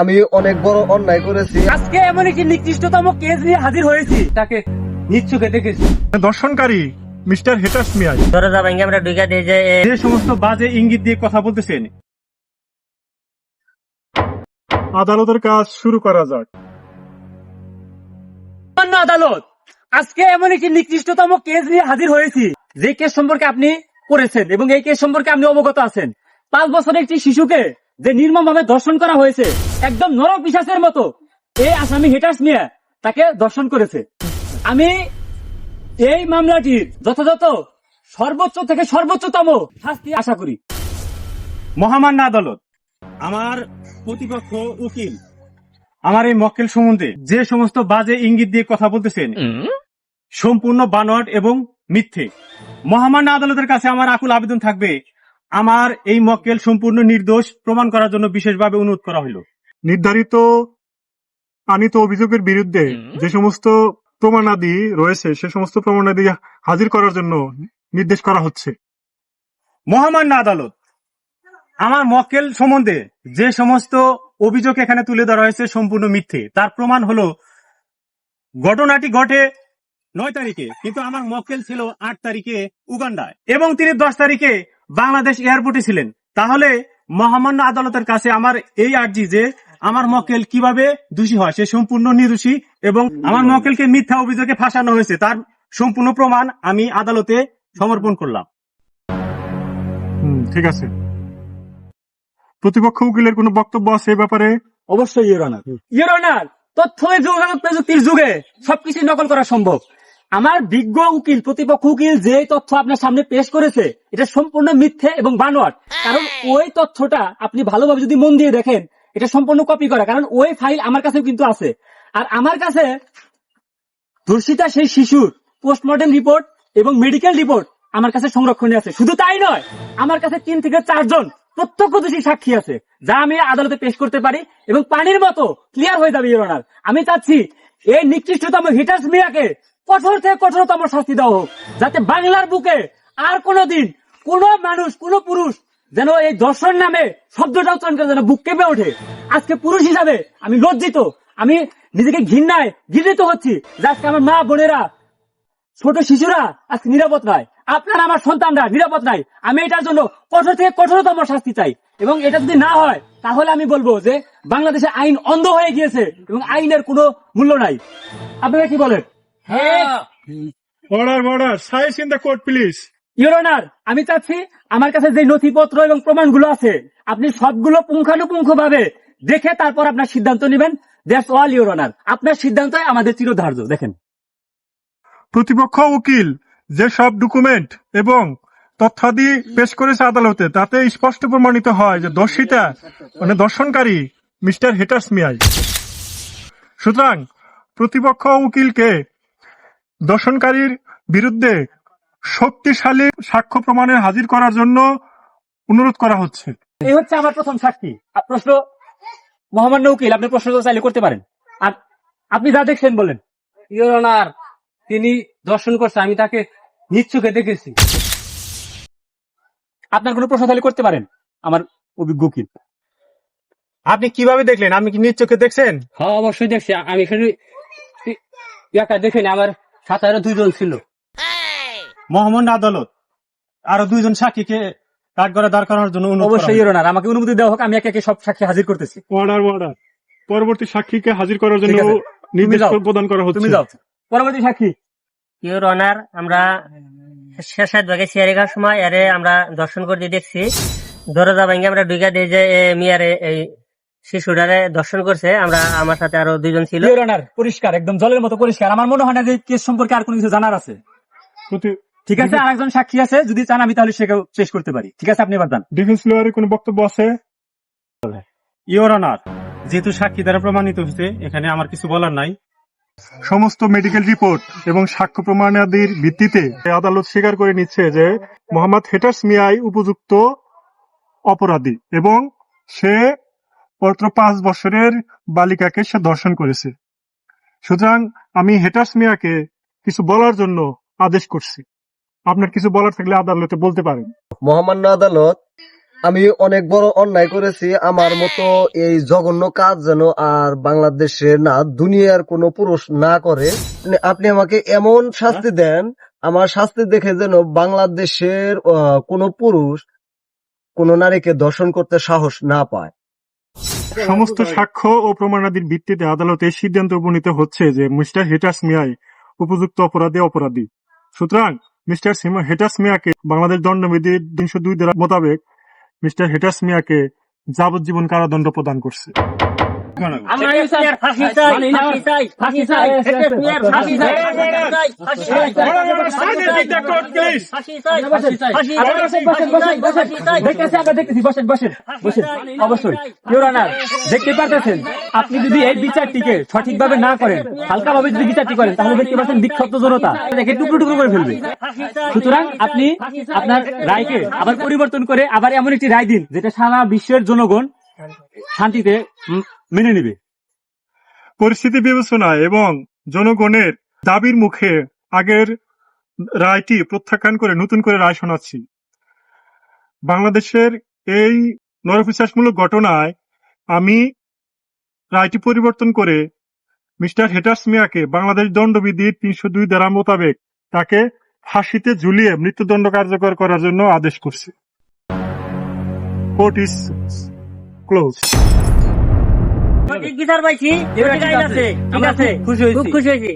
আমি অনেক বড় অন্যায় করেছি। আজকে এমন একটি নিকৃষ্টতম কেস নিয়ে হাজির হয়েছি। তাকে নিচ্ছুকে দেখেছি। দর্শনকারী মিস্টার হেটার্স মিয়াই। দরজা ভেঙে আমরা ঢুকে দিই যে যে সমস্ত বাজে ইঙ্গিত দিয়ে কথা বলতেছেন। আদালতের কাজ শুরু করা যাক। সামান্য আদালত আজকে এমন একটি নিকৃষ্টতম কেস নিয়ে হাজির হয়েছি। যে কেস সম্পর্কে আপনি করেছেন এবং এই কেস সম্পর্কে আপনি অবগত আছেন। পাঁচ বছরের একটি শিশুকে যে নির্মম ভাবে দর্শন করা হয়েছে একদম নর পিসাসের মতো। এই আসামি হেটার্স নিয়ে তাকে দর্শন করেছে। আমি এই মামলাটির যথাযথ সর্বোচ্চ থেকে সর্বোচ্চতম শাস্তি আশা করি। মহামান্য আদালত আমার প্রতিপক্ষ উকিল আমার এই মক্কেল সম্বন্ধে যে সমস্ত বাজে ইঙ্গিত দিয়ে কথা বলতেছেন সম্পূর্ণ বানোয়াট এবং মিথ্যে। মহামান্য আদালতের কাছে আমার আকুল আবেদন থাকবে আমার এই মক্কেল সম্পূর্ণ নির্দোষ প্রমাণ করার জন্য বিশেষভাবে অনুরোধ করা হলো নির্ধারিত আনিত অভিযোগের বিরুদ্ধে যে সমস্ত প্রমাণাদি রয়েছে সে সমস্ত প্রমাণাদি হাজির করার জন্য নির্দেশ করা হচ্ছে। মহামান্য আদালত আমার মক্কেল সম্বন্ধে যে সমস্ত অভিযোগ এখানে তুলে ধরা হয়েছে সম্পূর্ণ মিথ্যে। তার প্রমাণ হলো ঘটনাটি ঘটে নয় তারিখে কিন্তু আমার মক্কেল ছিল আট তারিখে উগান্ডায় এবং তিনি দশ তারিখে বাংলাদেশ এয়ারপোর্টে ছিলেন। তাহলে মহামান্য আদালতের কাছে আমার এই আর্জি যে আমার মক্কেল কীভাবে দোষী হয় সে সম্পূর্ণ নির্দোষী এবং আমার মক্কেলকে মিথ্যা অভিযোগে ফাঁসানো হয়েছে তার সম্পূর্ণ প্রমাণ আমি আদালতে সমর্পণ করলাম। ঠিক আছে। প্রতিপক্ষ উকিলের কোনো বক্তব্য আছে এ ব্যাপারে? অবশ্যই ইউর অনার ইউর অনার তথ্য যোগাযোগ প্রযুক্তির যুগে সবকিছু নকল করা সম্ভব। আমার বিজ্ঞ উকিল প্রতিপক্ষ উকিল যে তথ্য আপনার সামনে পেশ করেছে এটা সম্পূর্ণ মিথ্যে এবং বানোয়াট। কারণ ওই তথ্যটা আপনি ভালোভাবে যদি মন দিয়ে দেখেন এটা সম্পূর্ণ কপি করা। কারণ ওই ফাইল আমার কাছেও কিন্তু আছে। আর আমার কাছে ধর্ষিতা সেই শিশুর পোস্টমর্টেম রিপোর্ট এবং মেডিকেল রিপোর্ট আমার কাছে সংরক্ষণে আছে। শুধু তাই নয় আমার কাছে তিন থেকে চারজন প্রত্যক্ষদর্শী সাক্ষী আছে যা আমি আদালতে পেশ করতে পারি এবং পানির মতো ক্লিয়ার হয়ে যাবে আমি চাচ্ছি এই নিকৃষ্টতম হিটার্স মিয়াকে কঠোর থেকে কঠোরতম শাস্তি দেওয়া হোক, যাতে বাংলার বুকে আর কোনোদিন কোন মানুষ, কোন পুরুষ যেন এই দর্শন নামে শব্দটা উচ্চারণ করে যেন বুক কেঁপে ওঠে। আজকে পুরুষ হিসাবে আমি লজ্জিত, আমি নিজেকে ঘৃণায় ঘৃণিত হচ্ছি যে আজকে আমার মা বোনেরা, ছোট শিশুরা আজকে নিরাপদ নয়। আপনার আমার সন্তানরা নিরাপদ নাই। আমি এটার জন্য কঠোর থেকে কঠোরতম শাস্তি চাই। এবং এটা যদি না হয়, তাহলে আমি বলব যে বাংলাদেশে আইন অন্ধ হয়ে গিয়েছে এবং আইনের কোনো মূল্য নাই। আপনারা কি বলেন? Order order size in the court please your honour আমি চাচ্ছি আমার কাছে যে নথিপত্র এবং প্রমাণগুলো আছে আপনি সবগুলো পুঙ্খানুপুঙ্খ ভাবে দেখে তারপর আপনার সিদ্ধান্ত নেবেন। দ্যাটস অল ইউর অনার আপনার সিদ্ধান্তই আমাদের চিরধার্য। দেখেন। প্রতিপক্ষ উকিল যে সব ডকুমেন্ট এবং তথ্যাদি পেশ করেছে আদালতে তাতে স্পষ্ট প্রমাণিত হয় যে দর্শিতা মানে দর্শনকারী মিস্টার হেটার্স মিয়াই। সুতরাং প্রতিপক্ষ উকিলকে দর্শনকারীর বিরুদ্ধে শক্তিশালী সাক্ষ্য প্রমাণে হাজির করার জন্য অনুরোধ করা হচ্ছে। এই হচ্ছে আমার প্রথম সাক্ষী। প্রশ্ন মহামান্য উকিল আপনি প্রশ্ন চাইলে করতে পারেন। আর আপনি যা দেখছেন বলেন। অনার তিনি দর্শন করছে আমি তাকে নিচ্ছুকে দেখেছি। আপনার কোনো প্রশ্ন তাহলে করতে পারেন আমার অভিজ্ঞ উকিল। আপনি কীভাবে দেখলেন? আমি কি নিজ চোখে দেখছেন? হ্যাঁ অবশ্যই দেখছি। আমি এখানে একা দেখিনি আমার সাথে আরও দুইজন ছিল। মহামান্য আদালত। আরও দুইজন সাক্ষীকে কাঠগড়ে দাঁড় করানোর জন্য অবশ্যই আমাকে অনুমতি দেওয়া হোক আমি একে একে সব সাক্ষী হাজির করতেছি। Order order. পরবর্তী সাক্ষীকে হাজির করার জন্য নির্দেশ প্রদান করা হচ্ছে। তুমি যাও। পরবর্তী সাক্ষী। ইউর অনার আমরা শেষাত ভাগে চেয়ারিঘার সময় এরে আমরা দর্শন করতে দেখছি দরজা ভেঙে আমরা ঢুকে দিই যে মিয়ারে এই শিশুটারে দর্শন করছে আমরা আমার সাথে আরও দুইজন ছিল। অনার পরিষ্কার একদম জলের মতো পরিষ্কার। আমার মনে হয় না যে কেস সম্পর্কে আর কোনো কিছু জানার আছে। ঠিক আছে আর একজন সাক্ষী আছে যদি চান আমি তাহলে সেকেও শেষ করতে পারি। ঠিক আছে আপনি এবার যান। ডিফেন্স লয়ারের কোনো বক্তব্য আছে? ইওর অনার যেহেতু সাক্ষী দ্বারা প্রমাণিত হয়েছে এখানে আমার কিছু বলার নাই। সমস্ত মেডিকেল রিপোর্ট এবং সাক্ষ্য প্রমাণাদির ভিত্তিতে আদালত স্বীকার করে নিচ্ছে যে মোহাম্মদ হেটার্স মিয়াই উপযুক্ত অপরাধী এবং সে মাত্র পাঁচ বছরের বালিকাকে সে ধর্ষণ করেছে। সুতরাং আমি হেটার্স মিয়াকে কিছু বলার জন্য আদেশ করছি। আপনার কিছু বলার থাকলে আদালতে বলতে পারেন। মহামান্য আদালত আমি অনেক বড় অন্যায় করেছি। আমার মতো এই জঘন্য কাজ যেন আর বাংলাদেশে না দুনিয়ার কোনো পুরুষ না করে। মানে আপনি আমাকে এমন শাস্তি দেন আমার শাস্তি দেখে যেন বাংলাদেশের কোনো পুরুষ কোনো নারীকে দর্শন করতে সাহস না পায়। সমস্ত সাক্ষ্য ও প্রমাণাদির ভিত্তিতে আদালতে সিদ্ধান্ত উপনীত হচ্ছে যে মিস্টার হেটাস মিয়াই উপযুক্ত অপরাধে অপরাধী। সুতরাং মিস্টার হেটাস মিয়াকে বাংলাদেশ দণ্ডবিধি তিনশো দুই মোতাবেক মিস্টার হেটাস মিয়াকে যাবজ্জীবন কারাদণ্ড প্রদান করছে। আমরা এই ফাঁসি চাই ফাঁসি চাই ফাঁসি চাই। হেটেস ফাঁসি চাই ফাঁসি চাই ফাঁসি চাই। ফাঁসি চাই ফাঁসি চাই ফাঁসি চাই ফাঁসি চাই। দেখতেছি আমরা দেখতেছি বসেন বসেন বসেন। অবশ্যই। দেখতে পারতেছেন? আপনি যদি এই বিচারটিকে সঠিকভাবে না করেন হালকাভাবে যদি বিচারটি করেন তাহলে দেখতে পাচ্ছেন বিক্ষুব্ধ জনতা দেখে টুকরো টুকরো করে ফেলবে। সুতরাং আপনি আপনার রায়কে আবার পরিবর্তন করে আবার এমন একটি রায় দিন যেটা সারা বিশ্বের জনগণ শান্তিতে মেনে নিবে। পরিস্থিতি বিবেচনায় এবং জনগণের দাবির মুখে আগের রায়টি প্রত্যাখ্যান করে নতুন করে রায় শোনাচ্ছি। বাংলাদেশের এই নরপিশ্বাসমূলক ঘটনায় আমি রায়টি পরিবর্তন করে মিস্টার হেটার্স মিয়াকে বাংলাদেশ দণ্ডবিধির তিনশো দুই ধারা মোতাবেক তাকে ফাঁসিতে ঝুলিয়ে মৃত্যুদণ্ড কার্যকর করার জন্য আদেশ করছি। কোর্ট ইজ ক্লোজ বিচার পাইছি ঠিক আছে। আছে আমরা আছে খুশি হয়েছি। খুব খুশি হয়েছি